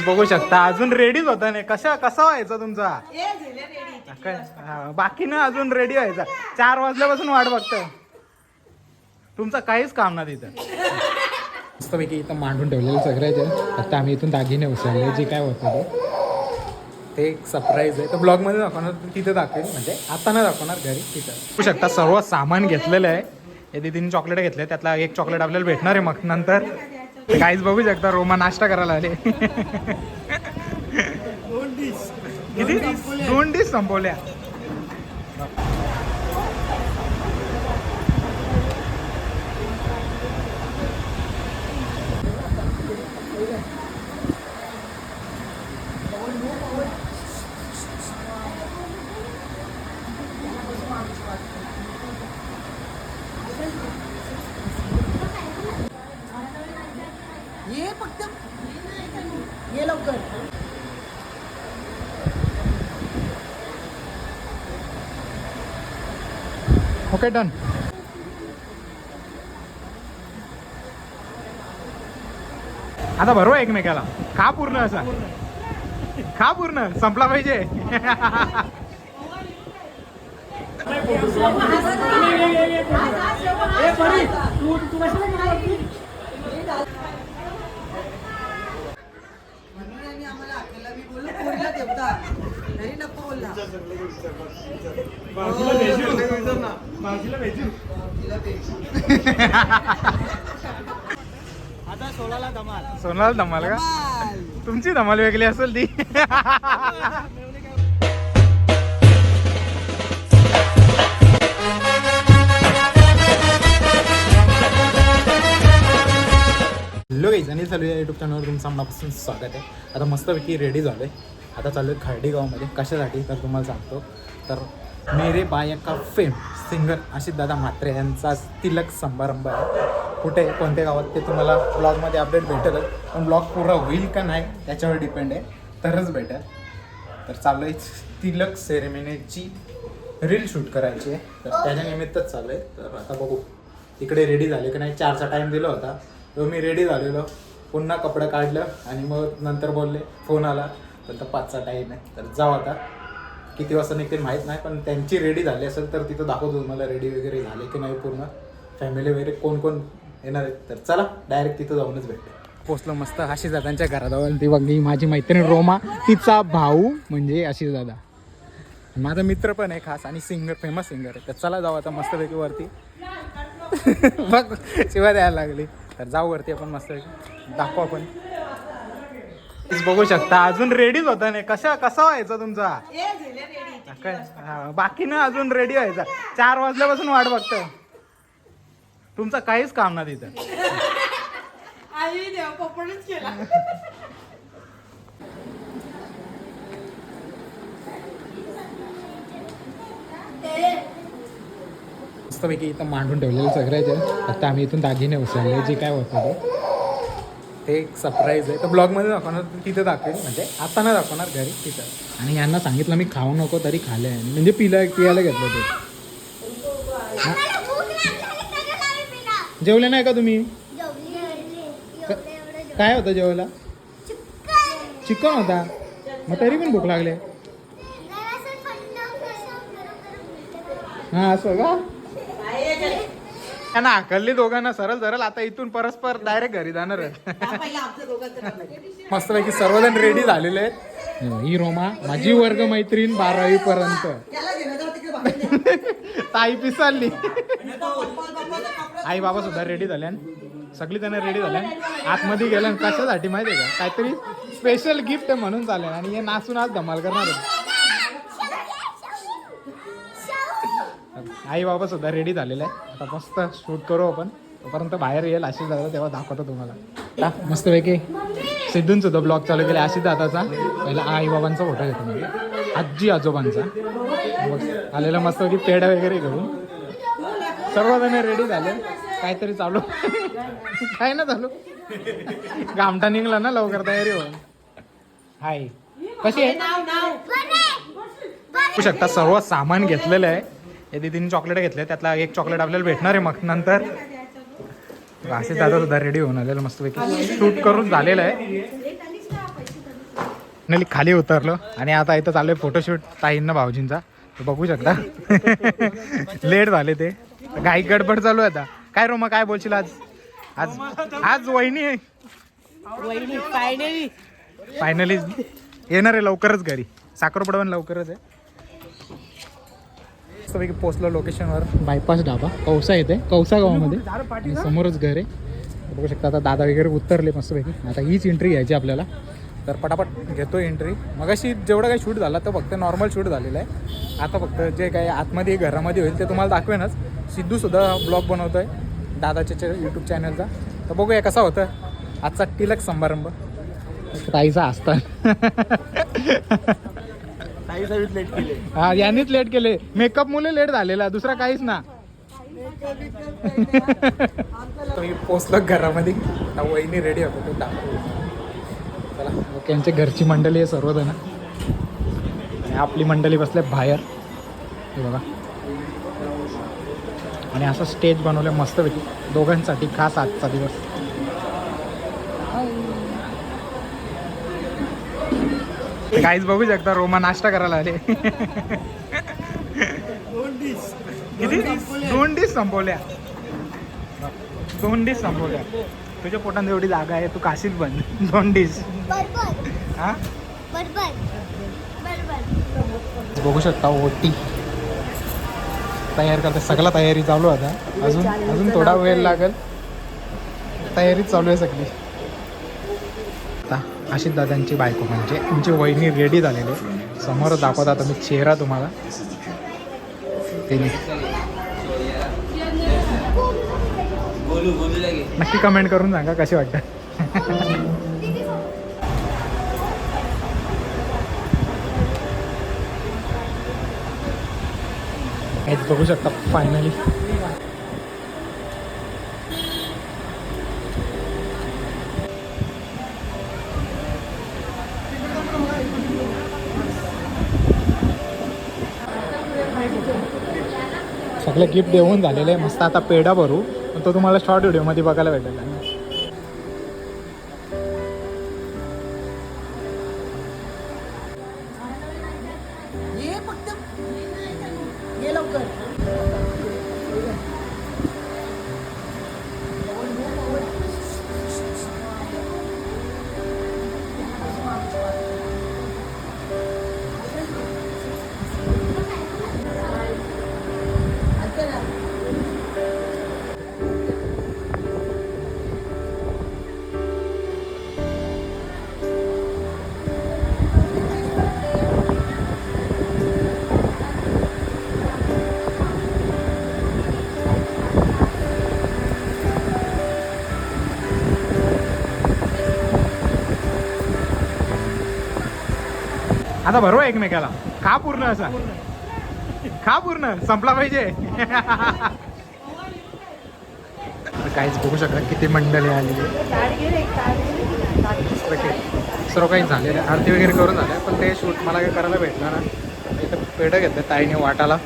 बघू शकता. अजून रेडीच होता नाही. कशा कसा व्हायचा तुमचा? हा, बाकी ना अजून रेडी व्हायचा. चार वाजल्यापासून वाट बघतोय. तुमचं काहीच काम ना तिथं. मस्तपैकी इथं मांडून ठेवलेलं सगळ्याचे. फक्त आम्ही इथून दागिने उचलले जे काय होतं ते. ते एक सरप्राईज आहे. तर ब्लॉगमध्ये दाखवणार तिथं दाखवेल. म्हणजे आता नाही दाखवणार घरी तिथं. बघू शकता सर्व सामान घेतलेलं आहे. हे दीदीने चॉकलेट घेतले त्यातला एक चॉकलेट आपल्याला भेटणार आहे मग नंतर. काहीच बघू शकता रोमा नाश्ता करायला आले. किती? दोन डिश संपवल्या. ओके डन आता बरोबर एकमेकाला खा पूर्ण असा खा पूर्ण संपला पाहिजे म्हणून यांनी आम्हाला हाकललं. मी बोललो पोरीला देवता तरी बोलला तिला सोनाला धमाल का? तुमची धमाल वेगळी असेल ती. हॅलो गाईज आणि चालू आहे यूट्यूब चॅनलवर तुमचं मनापासून स्वागत आहे. आता मस्तपैकी रेडी झालो आहे आता चालू आहे खर्डी गावामध्ये कशासाठी? तर तुम्हाला सांगतो. तर मेरे बाया का फेम सिंगर आशिष दादा म्हात्रे यांचा तिलक समारंभ आहे. कुठे कोणत्या गावात ते तुम्हाला ब्लॉगमध्ये अपडेट भेटेलच. पण ब्लॉग पुरा होईल का नाही त्याच्यावर डिपेंड आहे. तरच भेटेल. तर चालू आहे तिलक सेरेमनीची रील शूट करायची आहे. तर त्याच्या निमित्तच चालू आहे. तर आता बघू इकडे रेडी झाले की नाही? चारचा टाईम दिला होता. तो मी रेडी झालेलो. पुन्हा कपडं काढलं आणि मग नंतर बोलले फोन आला. तर पाचचा टाईम आहे तर जाऊ आता. किती वाजता निघते माहीत नाही पण त्यांची रेडी झाली असेल तर तिथं दाखवतो तुम्हाला रेडी वगैरे झाले की नाही पूर्ण. फॅमिली वगैरे कोण कोण येणार आहेत? तर चला डायरेक्ट तिथं जाऊनच भेटते पोचलो मस्त. आशिष दादांच्या घराजवळ ती बघली माझी मैत्रीण रोमा तिचा भाऊ म्हणजे आशिष दादा. माझा मित्र पण आहे खास आणि सिंगर फेमस सिंगर आहे. तर चला जाऊ आता मस्तपैकी वरती. बघ शिवाय द्यायला लागली. तर जाऊ वरती आपण मस्त दाखवू आपण. बघू शकता. अजून रेडीच होता नाही. कशा कसा व्हायचा तुमचा? काय? हा, बाकी ना अजून रेडी व्हायचा. चार वाजल्यापासून वाट बघतोय. तुमचं काहीच काम ना तिथं. मस्तपैकी इथं मांडून ठेवलेलं सगळ्याचे फक्त आम्ही इथून दागिने उचलले जे काय होतं ते. ते एक सरप्राईज आहे. तर ब्लॉगमध्ये दाखवणार तिथं दाखवेल म्हणजे आता नाही दाखवणार घरी तिथं. आणि यांना सांगितलं मी खाऊ नको तरी खाले. म्हणजे पिलं पियाला घेतलं ते. जेवले नाही का तुम्ही? काय होतं जेवायला? चिकन होता. मग तरी पण भूक लागले. हां असं का? त्यांना आकलली दोघांना सरळ सरळ आता इथून परस्पर डायरेक्ट घरी जाणार आहे. मस्तपैकी सर्वजण रेडी झालेले आहेत ही रोमा माझी वर्ग मैत्रीण बारावी पर्यंत. ताई पिसाली आई बाबा सुद्धा रेडी झाल्यान सगळी जण रेडी झाल्यान आतमध्ये गेल्यान कशासाठी माहिती आहे का काहीतरी स्पेशल गिफ्ट म्हणून चालेल आणि हे नाचून आज धमाल करणार आहे. आई बाबा सुद्धा रेडी झालेले आहे आता मस्त शूट करू आपण. तोपर्यंत बाहेर येईल आशिष दादा तेव्हा दाखवतो तुम्हाला. हा, मस्तपैकी सिद्धून सुद्धा ब्लॉग चालू केला. आशिष दादाचा पहिला आई बाबांचा फोटो घेतो मी. आजी आजोबांचा. मग आलेला मस्तपैकी पेढा वगैरे घेऊन. सर्वजण रेडी झाले. काहीतरी चालू. काय ना चालू? गामठा निघला ना लवकर तयारी होऊन हाय कशी आहे? नाव नाव. बघू शकता सर्व सामान घेतलेलं आहे. हे दीदीने चॉकलेट घेतले त्यातला एक चॉकलेट आपल्याला भेटणार आहे मग नंतर. असे दादा सुद्धा रेडी होऊन आलेलं मस्तपैकी. शूट करून झालेलं आहे. फायनली खाली उतरलो आणि आता इथं चालू आहे फोटोशूट ताईंना भाऊजींचा. बघू शकता. लेट झाले ते. घाई गडबड चालू आहे आता. काय रोमा काय बोलशील आज? आज आज वहिनी आहे. वहिनी फायनली फायनली येणार आहे लवकरच घरी. साखरपुडा पण लवकरच आहे. मस्तपैकी पोचलो लोकेशनवर बायपास डाबा कौसा येते. कौसा गावामध्ये. समोरच घर आहे. बघू शकता आता दादा वगैरे उतरले मस्तपैकी. आता हीच एंट्री घ्यायची आपल्याला. तर पटापट घेतो एंट्री मगाशी जेवढं काही शूट झाला तर फक्त नॉर्मल शूट झालेलं आहे. आता फक्त जे काही आतमध्ये घरामध्ये होईल ते तुम्हाला दाखवेनच. सिद्धूसुद्धा ब्लॉग बनवतो आहे दादाच्या यूट्यूब चॅनलचा तर बघूया कसा होतं आजचा टिलक समारंभ. हा यांनीच लेट केले. मेकअप मुले लेट झालेला दुसरा काहीच ना. तुम्ही पोचलो घरामध्ये. वहिनी रेडी होतो तो चला. मग त्यांच्या घरची मंडळी आहे सर्वजण. आणि आपली मंडळी बसले बाहेर. हे बघा. आणि असं स्टेज बनवलं मस्तपैकी. दोघांसाठी खास आजचा दिवस. काहीच बघू शकता रोमा नाश्ता करायला आले. किती? दोन डिश संपवल्या. दोन डिश संपवल्या. तुझ्या पोटात एवढी जागा आहे तू काशीत बन दोन डिश बरोबर. हा? बरोबर. बरोबर. बघू शकता ओटी. तयार करते. सगळा तयारी चालू आहे आता. अजून अजून थोडा वेळ लागेल. तयारी चालू आहे सगळी. आशिष दादांची बायको म्हणजे तुमची वहिनी रेडी झालेली. समोर दाखवत आता मी चेहरा तुम्हाला. नक्की कमेंट करून सांगा कसे वाटतं बघू शकता फायनली सगळं गिफ्ट देऊन झालेलं आहे. मस्त आता पेढा भरू. तो तुम्हाला शॉर्ट व्हिडिओमध्ये बघायला भेटेल. आता भरवा एकमेकाला. खा पूर्ण असा. खा पूर्ण. संपला पाहिजे. काहीच बघू शकता किती मंडळी आली. सर्व काही झालेलं. आहे आरती वगैरे करून झालं पण ते शूट मला काही करायला भेटणार ना इथं पेढं घेतलं ताईने वाटाला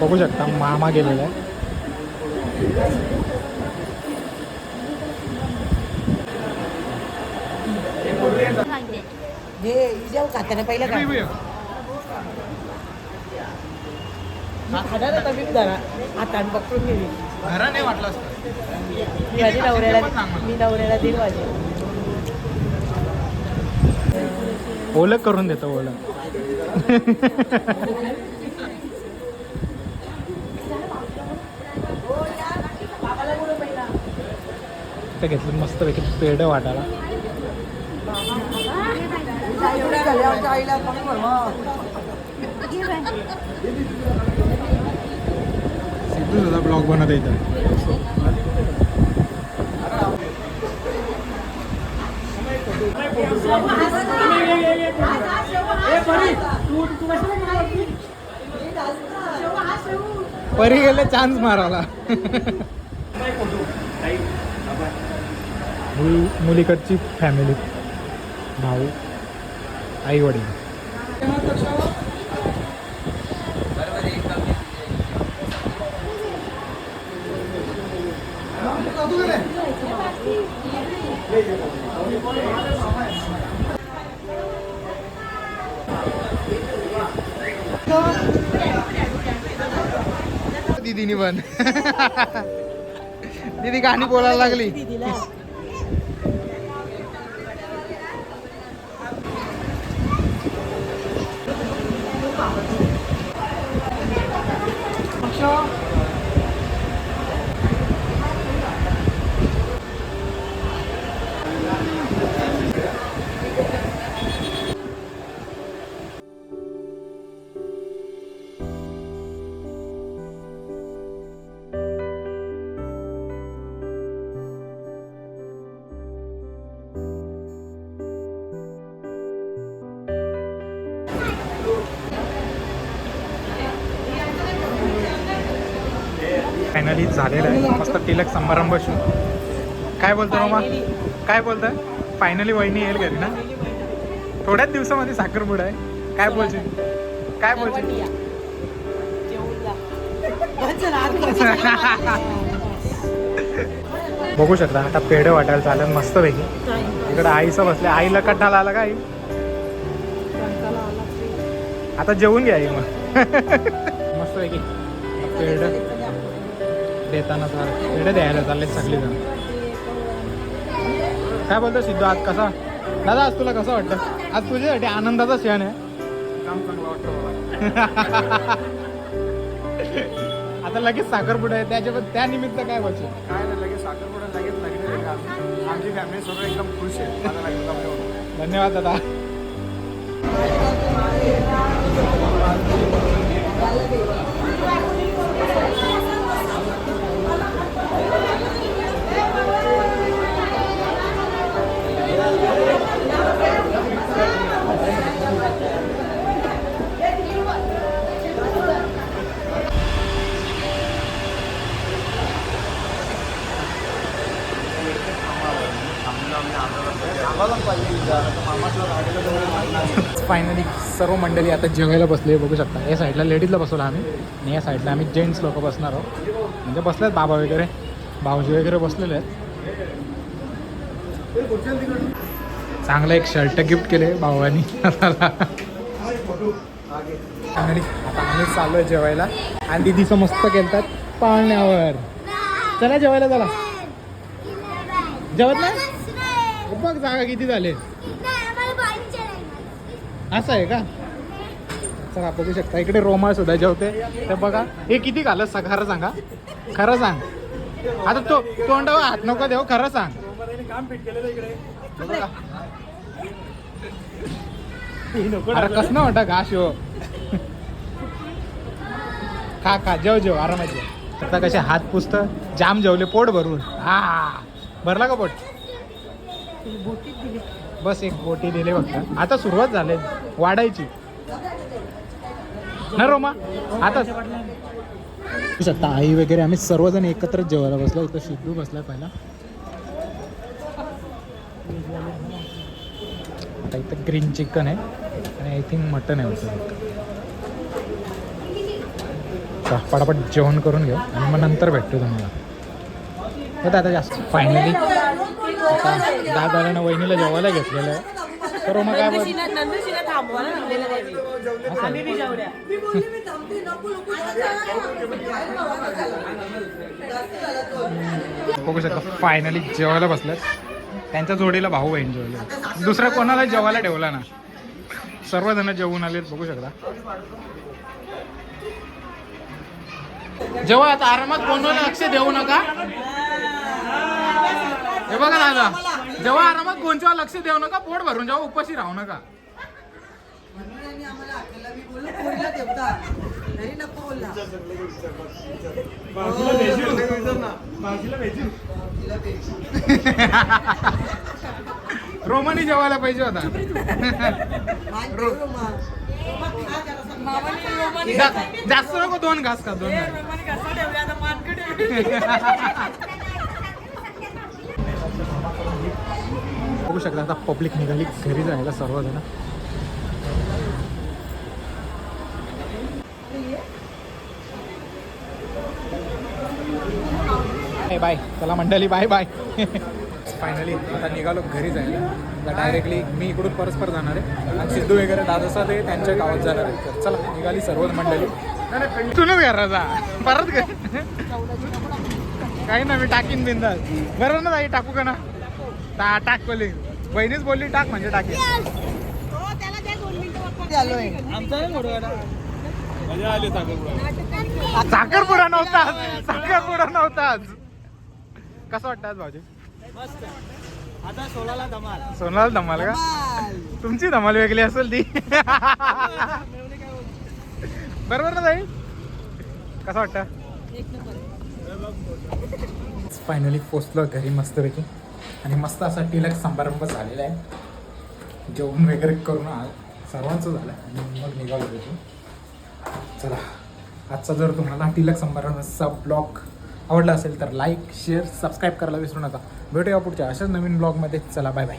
बघू शकता मामा गेलेला आहे हे जेव खाताना पहिलं काय खाणार आता मी जरा. आता पकडून गेली घरा नाही वाटलं असतं. मी आधी नवऱ्याला पण सांग मला. मी नवऱ्याला दीड वाजे. ओळख करून देतो ओळख. ते घेतलं मस्त पैकी पेढ वाटायला. आमच्या आईला कमी सिद्धू दादा ब्लॉग बनत इथं परी गेले चान्स मारायला. मुलीकडची फॅमिली भाऊ. आई वडील दीदीनी पण. दीदी गाणी बोलायला लागली. 있죠? फायनली झालेलं आहे. मस्त तिलक समारंभ शू. काय बोलतो रोमा? काय बोलतोय? फायनली वहिनी येईल घरी ना? थोड्याच दिवसामध्ये साखरपुडा आहे. काय बोलशील? काय बोलशील? बघू शकता आता पेढे वाटायला चालेल. मस्त पैकी इकडे आईचं बसले. आईला कट्टाला आला का आई? आता जेवून घ्या आई मग. मस्त पैकी पेढ. देताना तर पेढे द्यायला चालले सगळी जण काय बोलतो सिद्धू? आज कसा? दादा आज तुला कसं वाटतं? आज तुझ्यासाठी आनंदाचा क्षण आहे. काम चांगलं वाटतं मला आता लगेच साखरपुडा आहे. त्याच्याबद्दल त्या निमित्त काय बोलशील? काय नाही लगेच साखरपुडा लगेच लग्न आमची फॅमिली सर्व एकदम खुश आहे माझं लग्न जमल्यावर धन्यवाद फायनली सर्व मंडळी आता जेवायला बसले बघू शकता. या साईडला लेडीजला बसवलं आम्ही. आणि या साईडला आम्ही जेंट्स लोक बसणार आहोत. म्हणजे बसलेत बाबा वगैरे. भाऊजी वगैरे बसलेले आहेत. चांगलं एक शर्ट गिफ्ट केले भावानी आणि आता आम्ही चालू आहे जेवायला. आणि दिदीचं मस्त केलतात पाळण्यावर. चला जेवायला चला. जेवत नाही? बघ जागा किती झाले. असं आहे का? चला बघू शकता. इकडे रोमा सुद्धा जेवते तर बघा. हे किती घालत सा खरं सांगा खरं सांग. आता तो तोंडावर हात नको देऊ खरं सांग. अरे कसं म्हणता घास हो. खा खा. जेव जेव. आरामात जेव. आता कसे हात पुसत. जाम जेवले पोट भरून. हा. भरला का पोट? बस एक बोटी दिली फक्त. आता सुरुवात झाली. वाढायची. ना रोमा? आता शकता आई वगैरे आम्ही सर्वजण एकत्रच जेवायला बसलो. इथं शिद्धू बसलाय पहिला. आता इथं ग्रीन चिकन आहे. आणि आय थिंक मटन आहे होतं पटापट जेवण करून घेऊ. आणि मग नंतर भेटतो तुम्हाला. हो दादा जास्त. फायनली आता दादाला वहिनीला जेवायला घेतलेलं आहे. तर मग काय बघू शकता फायनली जेवायला बसल्यात. त्यांच्या जोडीला भाऊ बहीण जेवले. दुसऱ्या कोणाला जेवायला ठेवला ना? सर्वजण जेवून आलेत बघू शकता. जेव्हा आता आरामात कोणाला लक्ष देऊ नका. हे बघा दादा जेव्हा आरामात कोणच्या लक्ष देऊ नका पोट भरून जेव्हा उपाशी राहू नका. भेटू. रोमानी जेवायला पाहिजे होता. जास्त नको दोन घास का दोन बघू शकता आता पब्लिक निघाली घरी जायला सर्वजण बाय. चला मंडळी बाय बाय. फायनली आता निघालो घरी जायला. आता डायरेक्टली मी इकडून परस्पर जाणार आहे. आणि सिद्धू वगैरे दादासा ते त्यांच्या गावात जाणार आहे तर चला निघाली सर्वच मंडळी. तुम्हीच घरा जा परत काही ना मी टाकीन बिंदास. बरोबर ना ताई टाकू का ना? टा टाक बोलली बहिणीच बोलली टाक म्हणजे टाकेन आलोय. साखरपुडा. नव्हता साखरपुडा नव्हताच कसं वाटतं आज भाऊजी? आता सोलाला धमाल. सोनाल धमाल का? तुमची धमाल वेगळी असेल ती. बरोबर ना ताई? कसं वाटतं? फायनली पोचलो घरी मस्तपैकी. आणि मस्त असा टिलक समारंभ झालेला आहे. जेवण वगैरे करून सर्वांचं झालं. आणि मग निघालो तिथून. चला आजचा जर तुम्हाला टिलक समारंभाचा ब्लॉग आवडला असेल तर लाईक शेअर सबस्क्राईब करायला विसरू नका. भेटूया पुढच्या अशाच नवीन ब्लॉगमध्ये. चला बाय बाय